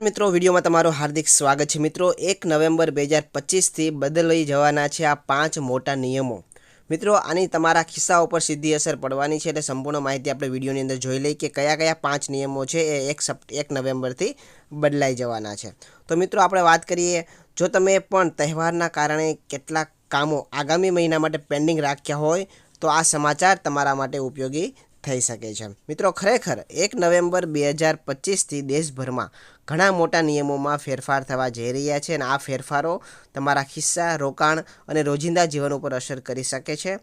મિત્રો, વિડીયોમાં તમારું હાર્દિક સ્વાગત છે. મિત્રો, એક નવેમ્બર બે હજાર પચીસથી બદલાઈ જવાના છે આ પાંચ મોટા નિયમો. મિત્રો, આની તમારા ખિસ્સા ઉપર સીધી અસર પડવાની છે એટલે સંપૂર્ણ માહિતી આપણે વિડીયોની અંદર જોઈ લઈએ કે કયા કયા પાંચ નિયમો છે એ એક સપ એક નવેમ્બરથી બદલાઈ જવાના છે. તો મિત્રો, આપણે વાત કરીએ, જો તમે પણ તહેવારના કારણે કેટલાક કામો આગામી મહિના માટે પેન્ડિંગ રાખ્યા હોય, તો આ સમાચાર તમારા માટે ઉપયોગી થઈ શકે છે. મિત્રો, ખરેખર એક નવેમ્બર બે હજાર પચીસથી દેશભરમાં ઘણા મોટા નિયમોમાં ફેરફાર થવા જઈ રહ્યા છે અને આ ફેરફારો તમારા ખિસ્સા, રોકાણ અને રોજિંદા જીવન ઉપર અસર કરી શકે છે.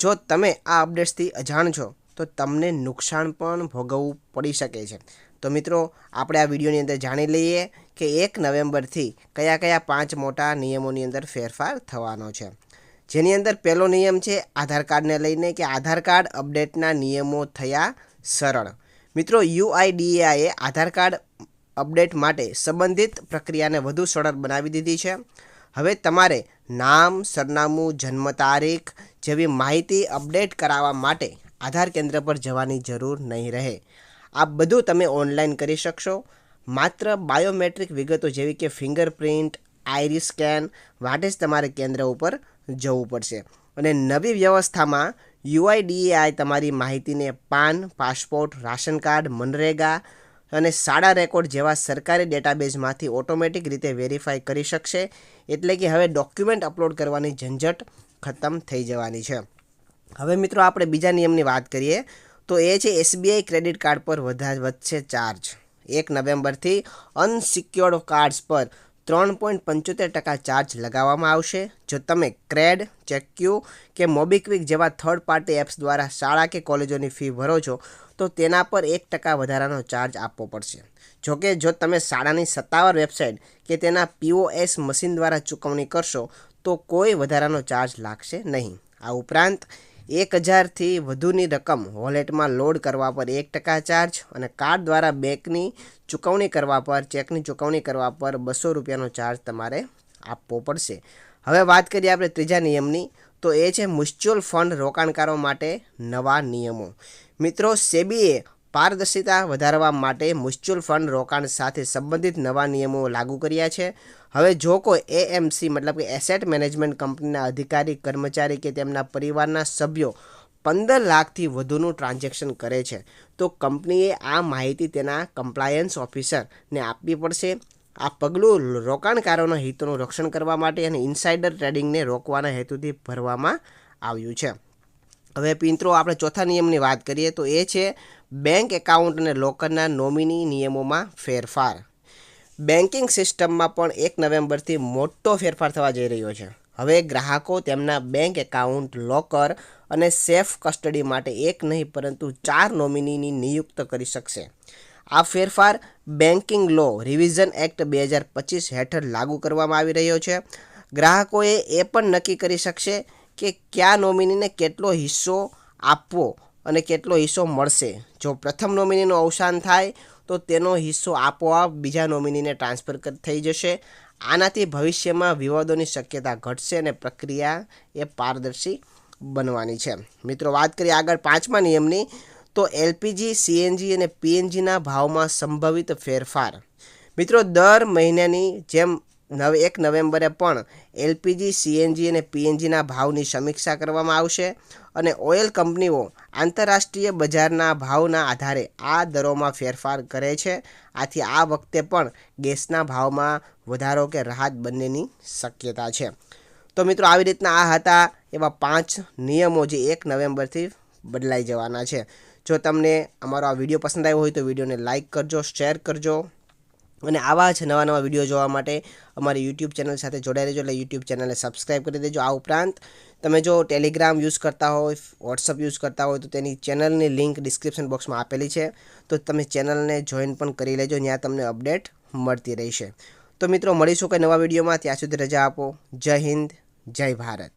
જો તમે આ અપડેટ્સથી અજાણ છો, તો તમને નુકસાન પણ ભોગવવું પડી શકે છે. તો મિત્રો, આપણે આ વિડીયોની અંદર જાણી લઈએ કે એક નવેમ્બરથી કયા કયા પાંચ મોટા નિયમોની અંદર ફેરફાર થવાનો છે. જેની અંદર પહેલો નિયમ છે આધાર કાર્ડને લઈને કે આધાર કાર્ડ અપડેટના નિયમો થયા સરળ. મિત્રો, યુઆઈડીએઆઈએ આધાર કાર્ડ અપડેટ માટે સંબંધિત પ્રક્રિયાને વધુ સરળ બનાવી દીધી છે. હવે તમારે નામ, સરનામું, જન્મ તારીખ જેવી માહિતી અપડેટ કરાવવા માટે આધાર કેન્દ્ર પર જવાની જરૂર નહીં રહે. આ બધું તમે ઓનલાઈન કરી શકશો. માત્ર બાયોમેટ્રિક વિગતો જેવી કે ફિંગરપ્રિન્ટ, આઈરી સ્કેન માટે જ તમારે કેન્દ્ર ઉપર જવું પડશે. અને નવી વ્યવસ્થામાં યુઆઈડીએઆઈ તમારી માહિતીને PAN, passport, ration card, MNREGA અને શાળા રેકોર્ડ જેવા સરકારી ડેટાબેઝમાંથી ઓટોમેટિક રીતે વેરીફાઈ કરી શકશે. એટલે કે હવે ડોક્યુમેન્ટ અપલોડ કરવાની ઝંઝટ ખતમ થઈ જવાની છે. હવે મિત્રો આપણે બીજા નિયમની વાત કરીએ, તો એ છે એસબીઆઈ ક્રેડિટ કાર્ડ પર વધા વધશે ચાર્જ. એક નવેમ્બરથી અનસિક્યોર્ડ કાર્ડ્સ પર ત્રણ પોઈન્ટ પંચોતેર ટકા ચાર્જ લગાવવામાં આવશે. જો તમે ક્રેડ ચેક્યુ કે મોબીક્વિક જેવા થર્ડ પાર્ટી એપ્સ દ્વારા શાળા કે કોલેજોની ફી ભરો છો, તો તેના પર એક ટકા વધારાનો ચાર્જ આપવો પડશે. જોકે જો તમે શાળાની સત્તાવાર વેબસાઇટ કે તેના પીઓએસ મશીન દ્વારા ચૂકવણી કરશો, તો કોઈ વધારાનો ચાર્જ લાગશે નહીં. આ ઉપરાંત એક હજારથી વધુની રકમ. વોલેટમાં લોડ કરવા પર એક ટકા ચાર્જ અને કાર્ડ દ્વારા બેંકની ચૂકવણી કરવા પર, ચેકની ચૂકવણી કરવા પર બસો રૂપિયાનો ચાર્જ તમારે આપવો પડશે. હવે વાત કરીએ આપણે ત્રીજા નિયમની, તો એ છે મ્યુચ્યુઅલ ફંડ રોકાણકારો માટે નવા નિયમો. મિત્રો, સેબીએ પારદર્શિતા વધારવા માટે મ્યુચ્યુઅલ ફંડ રોકાણ સાથે સંબંધિત નવા નિયમો લાગુ કર્યા છે. હવે જો કોઈ એએમસી મતલબ કે એસેટ મેનેજમેન્ટ કંપનીના અધિકારી, કર્મચારી કે તેમના પરિવારના સભ્યો પંદર લાખથી વધુનું ટ્રાન્ઝેક્શન કરે છે, તો કંપનીએ આ માહિતી તેના કમ્પ્લાયન્સ ઓફિસરને આપવી પડશે. આ પગલું રોકાણકારોના હિતોનું રક્ષણ કરવા માટે અને ઇન્સાઇડર ટ્રેડિંગને રોકવાના હેતુથી ભરવામાં આવ્યું છે. હવે પિંત્રો, આપણે ચોથા નિયમની વાત કરીએ તો એ છે બેંક એકાઉન્ટ અને લોકરના નોમિની નિયમોમાં ફેરફાર. બેન્કિંગ સિસ્ટમમાં પણ એક નવેમ્બરથી મોટો ફેરફાર થવા જઈ રહ્યો છે. હવે ગ્રાહકો તેમના બેંક એકાઉન્ટ લોકર અને સેફ કસ્ટડી માટે એક નહીં, પરંતુ ચાર નોમિનીની નિયુક્ત કરી શકશે. આ ફેરફાર બેન્કિંગ લો રિવિઝન એક્ટ બે હજાર પચીસ હેઠળ લાગુ કરવામાં આવી રહ્યો છે. ગ્રાહકોએ એ પણ નક્કી કરી શકશે કે કયા નોમિનીને કેટલો હિસ્સો આપવો અને કેટલો હિસ્સો મળશે? જો પ્રથમ નોમિનીનું અવસાન થાય, તો તેનો હિસ્સો આપોઆપ બીજા નોમિનીને ટ્રાન્સફર થઈ જશે. આનાથી ભવિષ્યમાં વિવાદોની શક્યતા ઘટશે અને પ્રક્રિયા એ પારદર્શી બનવાની છે. મિત્રો, વાત કરીએ આગળ પાંચમા નિયમની, તો એલપીજી, સીએનજી અને પીએનજીના ભાવમાં સંભવિત ફેરફાર. મિત્રો, દર મહિનાની જેમ નવ એક નવેમ્બરે પણ એલપીજી, સીએનજી અને પીએનજીના ભાવની સમીક્ષા કરવામાં આવશે અને ઓઇલ કંપનીઓ આંતરરાષ્ટ્રીય બજારના ભાવના આધારે આ દરોમાં ફેરફાર કરે છે. આથી આ વખતે પણ ગેસના ભાવમાં વધારો કે રાહત બંનેની શક્યતા છે. તો મિત્રો, આવી રીતના આ હતા એવા પાંચ નિયમો જે એક નવેમ્બરથી બદલાઈ જવાના છે. જો તમને અમારો આ વીડિયો પસંદ આવ્યો હોય તો વિડીયોને લાઇક કરજો, શેર કરજો. અને આવા જ નવા નવા વીડિયો જોવા માટે અમારી યુટ્યુબ ચેનલ સાથે જોડાઈ રહેજો. એટલે યુટ્યુબ ચેનલને સબસ્ક્રાઈબ કરી દેજો. આ ઉપરાંત તમે જો ટેલિગ્રામ યુઝ કરતા હોય, વોટ્સઅપ યુઝ કરતા હોય, તો તેની ચેનલની લિંક ડિસ્ક્રિપ્શન બોક્સમાં આપેલી છે. તો તમે ચેનલને જોઈન પણ કરી લેજો. ત્યાં તમને અપડેટ મળતી રહેશે. તો મિત્રો, મળીશું કંઈ નવા વિડીયોમાં. ત્યાં સુધી રજા આપો. જય હિન્દ, જય ભારત.